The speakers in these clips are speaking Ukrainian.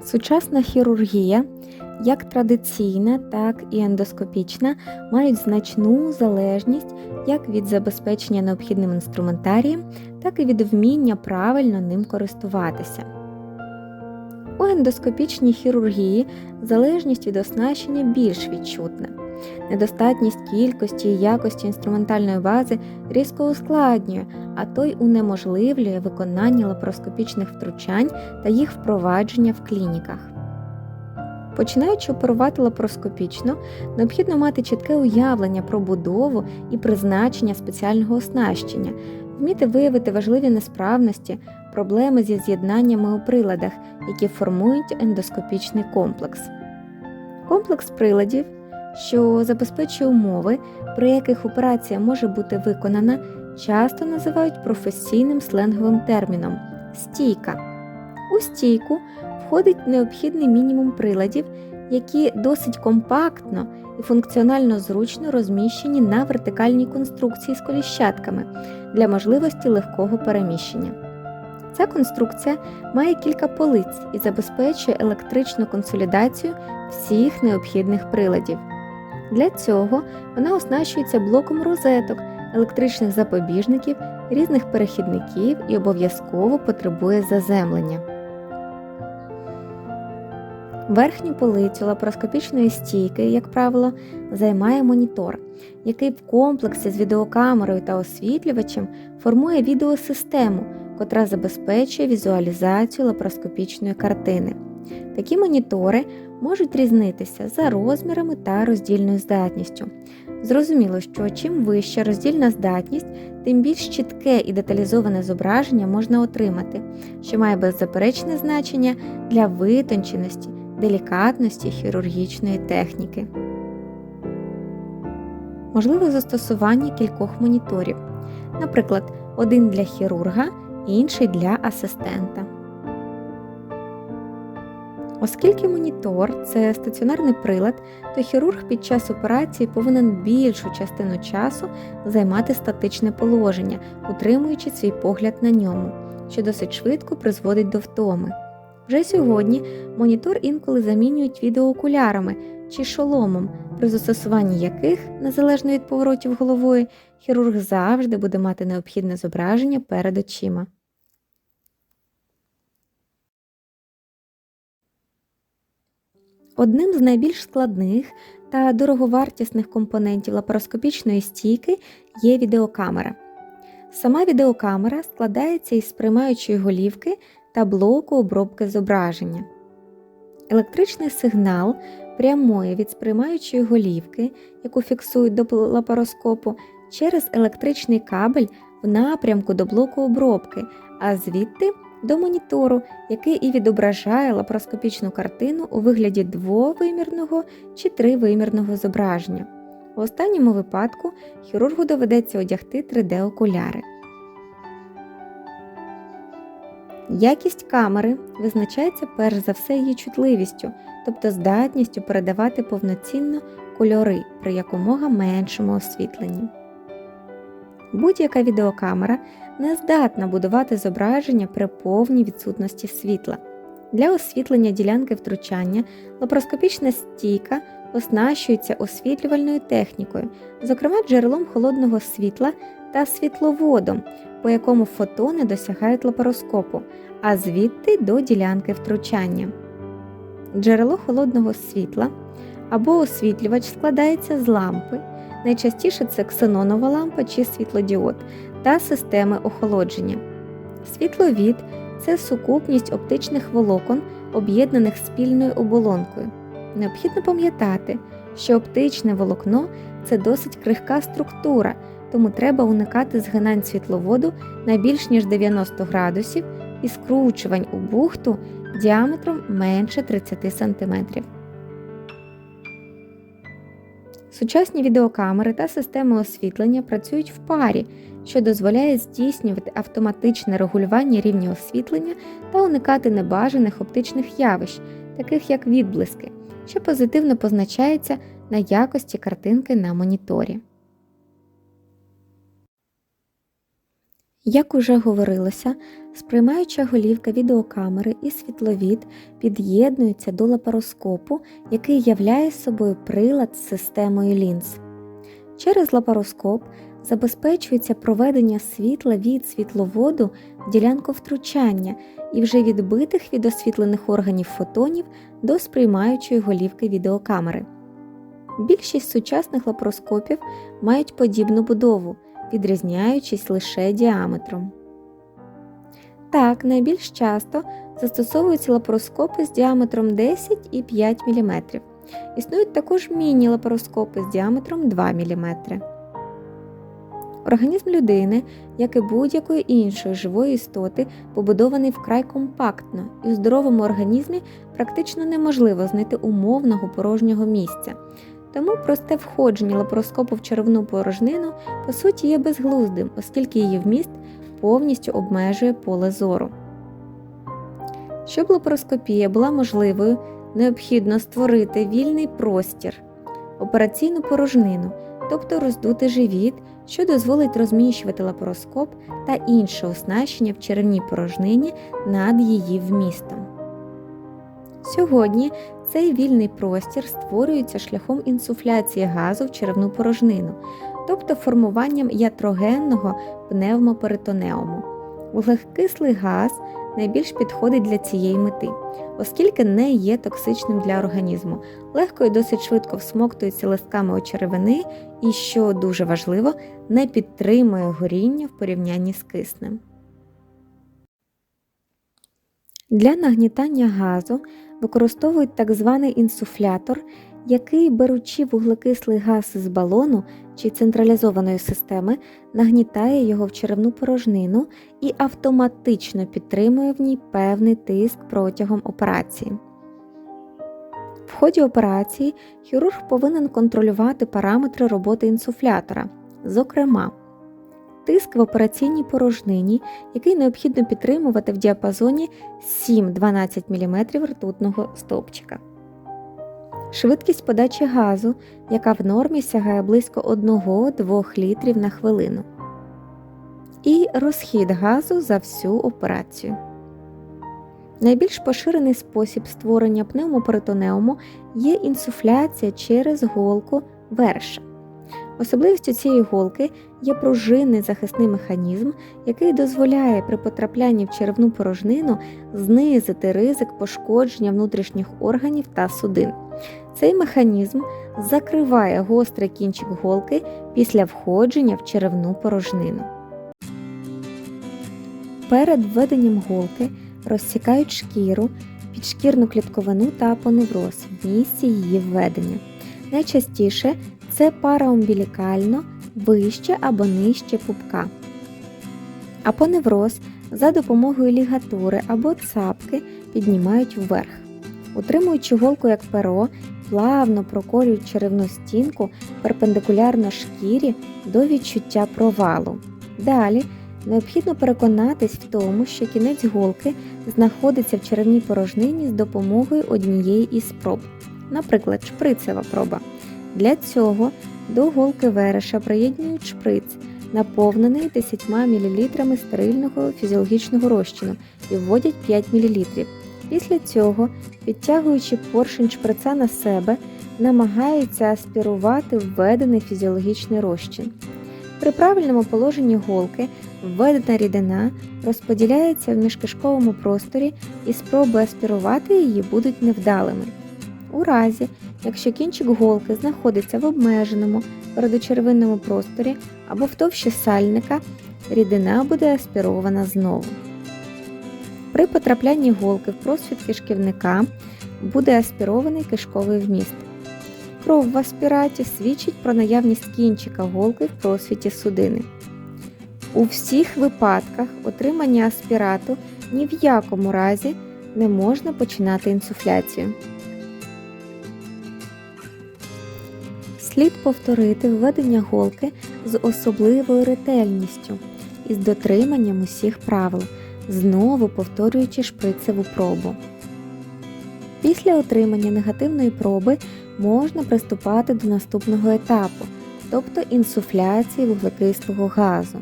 Сучасна хірургія, як традиційна, так і ендоскопічна, мають значну залежність як від забезпечення необхідним інструментарієм, так і від вміння правильно ним користуватися. У ендоскопічній хірургії залежність від оснащення більш відчутна. Недостатність кількості і якості інструментальної бази різко ускладнює, а то й унеможливлює виконання лапароскопічних втручань та їх впровадження в клініках. Починаючи оперувати лапароскопічно, необхідно мати чітке уявлення про будову і призначення спеціального оснащення, вміти виявити важливі несправності, проблеми зі з'єднаннями у приладах, які формують ендоскопічний комплекс. Комплекс приладів що забезпечує умови, при яких операція може бути виконана, часто називають професійним сленговим терміном стійка. У стійку входить необхідний мінімум приладів, які досить компактно і функціонально зручно розміщені на вертикальній конструкції з коліщатками для можливості легкого переміщення. Ця конструкція має кілька полиць і забезпечує електричну консолідацію всіх необхідних приладів. Для цього вона оснащується блоком розеток, електричних запобіжників, різних перехідників і обов'язково потребує заземлення. Верхню полицю лапароскопічної стійки, як правило, займає монітор, який в комплексі з відеокамерою та освітлювачем формує відеосистему, котра забезпечує візуалізацію лапароскопічної картини. Такі монітори можуть різнитися за розмірами та роздільною здатністю. Зрозуміло, що чим вища роздільна здатність, тим більш чітке і деталізоване зображення можна отримати, що має беззаперечне значення для витонченості, делікатності хірургічної техніки. Можливе застосування кількох моніторів, наприклад, один для хірурга, інший для асистента. Оскільки монітор це стаціонарний прилад, то хірург під час операції повинен більшу частину часу займати статичне положення, утримуючи свій погляд на ньому, що досить швидко призводить до втоми. Вже сьогодні монітор інколи замінюють відеоокулярами чи шоломом, при застосуванні яких, незалежно від поворотів головою, хірург завжди буде мати необхідне зображення перед очима. Одним з найбільш складних та дороговартісних компонентів лапароскопічної стійки є відеокамера. Сама відеокамера складається із сприймаючої голівки та блоку обробки зображення. Електричний сигнал прямує від сприймаючої голівки, яку фіксують до лапароскопу, через електричний кабель в напрямку до блоку обробки, а звідти до монітору, який і відображає лапароскопічну картину у вигляді двовимірного чи тривимірного зображення. У останньому випадку хірургу доведеться одягти 3D-окуляри. Якість камери визначається перш за все її чутливістю, тобто здатністю передавати повноцінно кольори при якомога меншому освітленні. Будь-яка відеокамера не здатна будувати зображення при повній відсутності світла. Для освітлення ділянки втручання лапароскопічна стійка оснащується освітлювальною технікою, зокрема джерелом холодного світла та світловодом, по якому фотони досягають лапароскопу, а звідти до ділянки втручання. Джерело холодного світла або освітлювач складається з лампи. Найчастіше це ксенонова лампа чи світлодіод та системи охолодження. Світловід це сукупність оптичних волокон, об'єднаних спільною оболонкою. Необхідно пам'ятати, що оптичне волокно це досить крихка структура, тому треба уникати згинань світловоду на більш ніж 90 градусів і скручувань у бухту діаметром менше 30 см. Сучасні відеокамери та системи освітлення працюють в парі, що дозволяє здійснювати автоматичне регулювання рівня освітлення та уникати небажаних оптичних явищ, таких як відблиски, що позитивно позначається на якості картинки на моніторі. Як уже говорилося, сприймаюча голівка відеокамери і світловід під'єднуються до лапароскопу, який являє собою прилад з системою лінз. Через лапароскоп забезпечується проведення світла від світловоду в ділянку втручання і вже відбитих від освітлених органів фотонів до сприймаючої голівки відеокамери. Більшість сучасних лапароскопів мають подібну будову, відрізняючись лише діаметром. Так, найбільш часто застосовуються лапароскопи з діаметром 10 і 5 мм. Існують також міні-лапароскопи з діаметром 2 мм. Організм людини, як і будь-якої іншої живої істоти, побудований вкрай компактно, і у здоровому організмі практично неможливо знайти умовного порожнього місця. Тому просте входження лапароскопу в черевну порожнину по суті є безглуздим, оскільки її вміст повністю обмежує поле зору. Щоб лапароскопія була можливою, необхідно створити вільний простір, операційну порожнину, тобто роздути живіт, що дозволить розміщувати лапароскоп та інше оснащення в черевній порожнині над її вмістом. Сьогодні цей вільний простір створюється шляхом інсуфляції газу в черевну порожнину, тобто формуванням ятрогенного пневмоперитонеуму. Вуглекислий газ найбільш підходить для цієї мети, оскільки не є токсичним для організму, легко і досить швидко всмоктується листками очеревини і, що дуже важливо, не підтримує горіння в порівнянні з киснем. Для нагнітання газу використовують так званий інсуфлятор, який, беручи вуглекислий газ з балону чи централізованої системи, нагнітає його в черевну порожнину і автоматично підтримує в ній певний тиск протягом операції. В ході операції хірург повинен контролювати параметри роботи інсуфлятора, зокрема, тиск в операційній порожнині, який необхідно підтримувати в діапазоні 7-12 мм ртутного стовпчика. Швидкість подачі газу, яка в нормі сягає близько 1-2 літрів на хвилину. І розхід газу за всю операцію. Найбільш поширений спосіб створення пневмоперитонеуму є інсуфляція через голку верша. Особливістю цієї голки є пружинний захисний механізм, який дозволяє при потраплянні в черевну порожнину знизити ризик пошкодження внутрішніх органів та судин. Цей механізм закриває гострий кінчик голки після входження в черевну порожнину. Перед введенням голки розсікають шкіру, підшкірну клітковину та апоневроз в місці її введення. Найчастіше це параумбілікально вище або нижче пупка. Апоневроз за допомогою лігатури або цапки піднімають вверх. Утримуючи голку як перо, плавно проколюють черевну стінку перпендикулярно шкірі до відчуття провалу. Далі необхідно переконатись в тому, що кінець голки знаходиться в черевній порожнині з допомогою однієї із спроб, наприклад, шприцева проба. Для цього до голки вереша приєднують шприц, наповнений 10 мл стерильного фізіологічного розчину і вводять 5 мл. Після цього, підтягуючи поршень шприца на себе, намагаються аспірувати введений фізіологічний розчин. При правильному положенні голки введена рідина розподіляється в міжкишковому просторі і спроби аспірувати її будуть невдалими. У разі, якщо кінчик голки знаходиться в обмеженому передочервинному просторі або в товщі сальника, рідина буде аспірована знову. При потраплянні голки в просвіт кишківника буде аспірований кишковий вміст. Кров в аспіраті свідчить про наявність кінчика голки в просвіті судини. У всіх випадках отримання аспірату ні в якому разі не можна починати інсуфляцію. Слід повторити введення голки з особливою ретельністю і з дотриманням усіх правил, знову повторюючи шприцеву пробу. Після отримання негативної проби можна приступати до наступного етапу, тобто інсуфляції вуглекислого газу.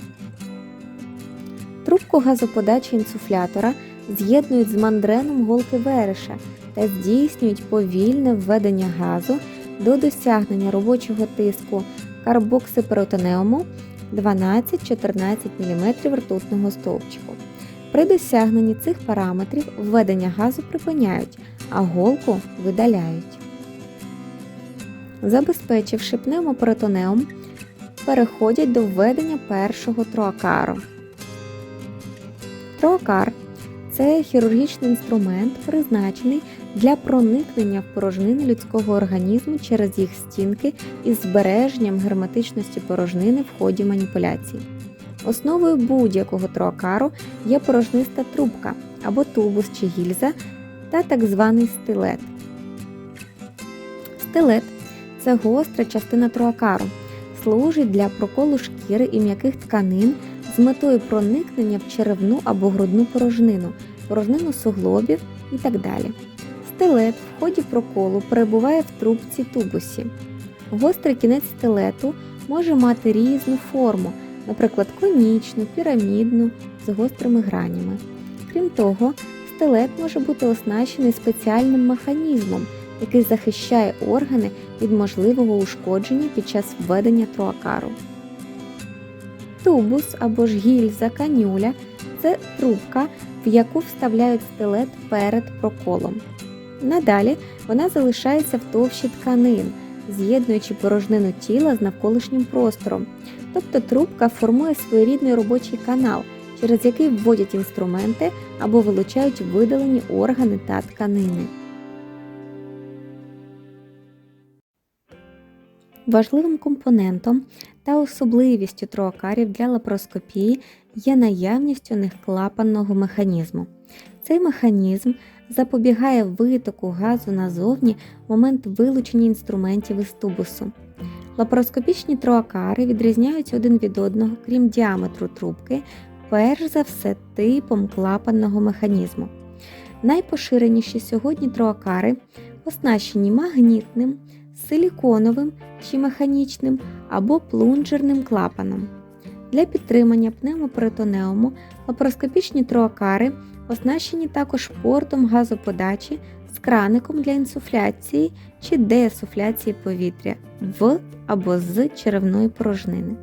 Трубку газоподачі інсуфлятора з'єднують з мандреном голки вереша та здійснюють повільне введення газу до досягнення робочого тиску карбоксиперотонеуму 12-14 мм ртутного стовпчику. При досягненні цих параметрів введення газу припиняють, а голку видаляють. Забезпечивши пневмоперитонеум, переходять до введення першого троакару. Троакар це хірургічний інструмент, призначений для проникнення в порожнини людського організму через їх стінки із збереженням герметичності порожнини в ході маніпуляцій. Основою будь-якого троакару є порожниста трубка або тубус чи гільза та так званий стилет. Стилет це гостра частина троакару, служить для проколу шкіри і м'яких тканин з метою проникнення в черевну або грудну порожнину, порожнину суглобів і так далі. Стилет в ході проколу перебуває в трубці тубусі. Гострий кінець стилету може мати різну форму, наприклад, конічну, пірамідну з гострими гранями. Крім того, стилет може бути оснащений спеціальним механізмом, який захищає органи від можливого ушкодження під час введення троакару. Тубус або ж гільза канюля це трубка, в яку вставляють стилет перед проколом. Надалі вона залишається в товщі тканин, з'єднуючи порожнину тіла з навколишнім простором. Тобто трубка формує своєрідний робочий канал, через який вводять інструменти або вилучають видалені органи та тканини. Важливим компонентом та особливістю троакарів для лапароскопії є наявність у них клапанного механізму. Цей механізм запобігає витоку газу назовні в момент вилучення інструментів із тубусу. Лапароскопічні троакари відрізняються один від одного, крім діаметру трубки, перш за все типом клапанного механізму. Найпоширеніші сьогодні троакари оснащені магнітним, силіконовим чи механічним або плунжерним клапаном. Для підтримання пневмоперитонеуму лапароскопічні троакари оснащені також портом газоподачі з краником для інсуфляції чи деесуфляції повітря в або з черевної порожнини.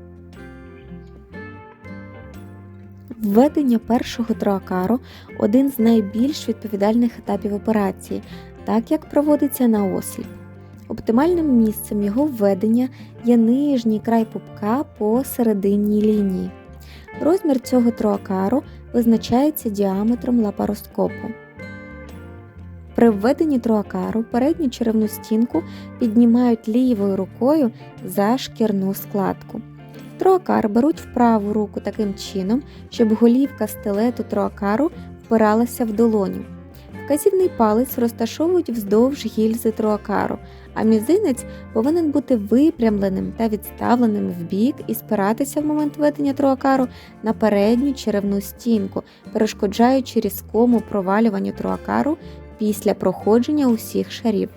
Введення першого троакару один з найбільш відповідальних етапів операції, так як проводиться на осліп. Оптимальним місцем його введення є нижній край пупка по серединній лінії. Розмір цього троакару визначається діаметром лапароскопу. При введенні троакару передню черевну стінку піднімають лівою рукою за шкірну складку. Троакар беруть в праву руку таким чином, щоб голівка стилету троакару впиралася в долоню. Вказівний палець розташовують вздовж гільзи троакару, а мізинець повинен бути випрямленим та відставленим вбік і спиратися в момент ведення троакару на передню черевну стінку, перешкоджаючи різкому провалюванню троакару після проходження усіх шарів.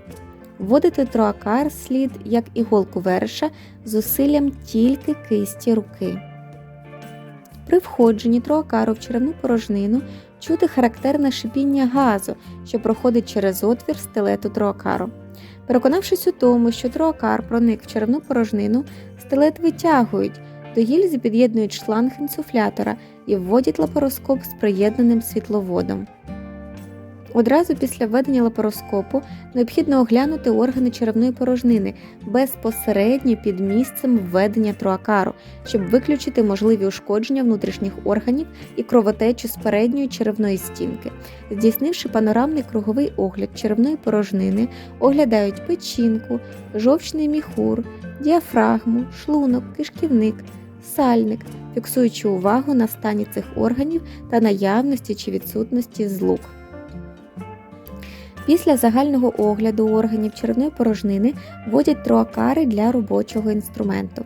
Вводити троакар слід, як іголку верша, зусиллям тільки кисті руки. При входженні троакару в черевну порожнину чути характерне шипіння газу, що проходить через отвір стелету троакару. Переконавшись у тому, що троакар проник в черевну порожнину, стилет витягують, до гільзи під'єднують шланг інсуфлятора і вводять лапароскоп з приєднаним світловодом. Одразу після введення лапароскопу необхідно оглянути органи черевної порожнини безпосередньо під місцем введення троакару, щоб виключити можливі ушкодження внутрішніх органів і кровотечу з передньої черевної стінки. Здійснивши панорамний круговий огляд черевної порожнини, оглядають печінку, жовчний міхур, діафрагму, шлунок, кишківник, сальник, фіксуючи увагу на стані цих органів та наявності чи відсутності злук. Після загального огляду органів черевної порожнини вводять троакари для робочого інструменту.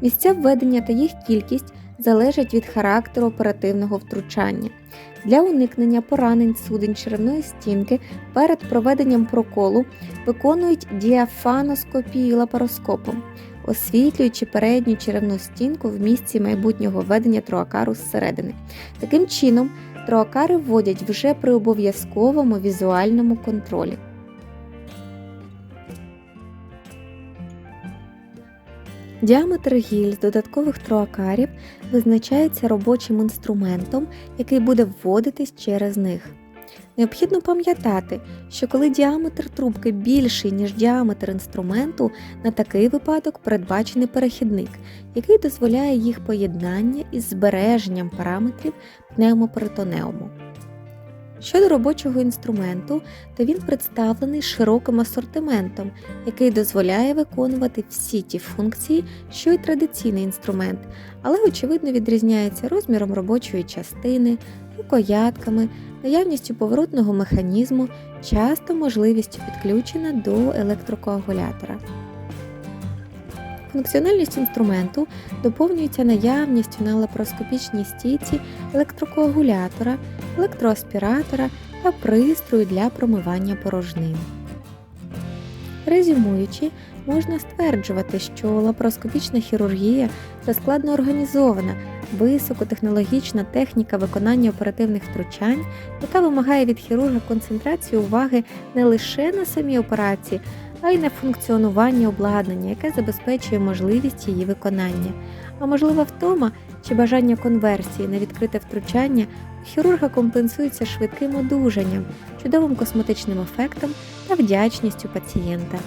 Місця введення та їх кількість залежать від характеру оперативного втручання. Для уникнення поранень судень черевної стінки перед проведенням проколу виконують діафаноскопію лапароскопом. освітлюючи передню черевну стінку в місці майбутнього введення троакару зсередини. Таким чином, троакари вводять вже при обов'язковому візуальному контролі. Діаметр гільз додаткових троакарів визначається робочим інструментом, який буде вводитись через них. Необхідно пам'ятати, що коли діаметр трубки більший, ніж діаметр інструменту, на такий випадок передбачений перехідник, який дозволяє їх поєднання із збереженням параметрів пневмоперитонеуму. Щодо робочого інструменту, то він представлений широким асортиментом, який дозволяє виконувати всі ті функції, що й традиційний інструмент, але очевидно відрізняється розміром робочої частини, рукоятками, наявністю поворотного механізму, часто можливістю підключення до електрокоагулятора. Функціональність інструменту доповнюється наявністю на лапароскопічній стійці електрокоагулятора, електроаспіратора та пристрою для промивання порожнин. Резюмуючи, можна стверджувати, що лапароскопічна хірургія це складно організована, високотехнологічна техніка виконання оперативних втручань, яка вимагає від хірурга концентрації уваги не лише на самій операції, а й на функціонування обладнання, яке забезпечує можливість її виконання. А можлива втома чи бажання конверсії на відкрите втручання у хірурга компенсується швидким одужанням, чудовим косметичним ефектом та вдячністю пацієнта.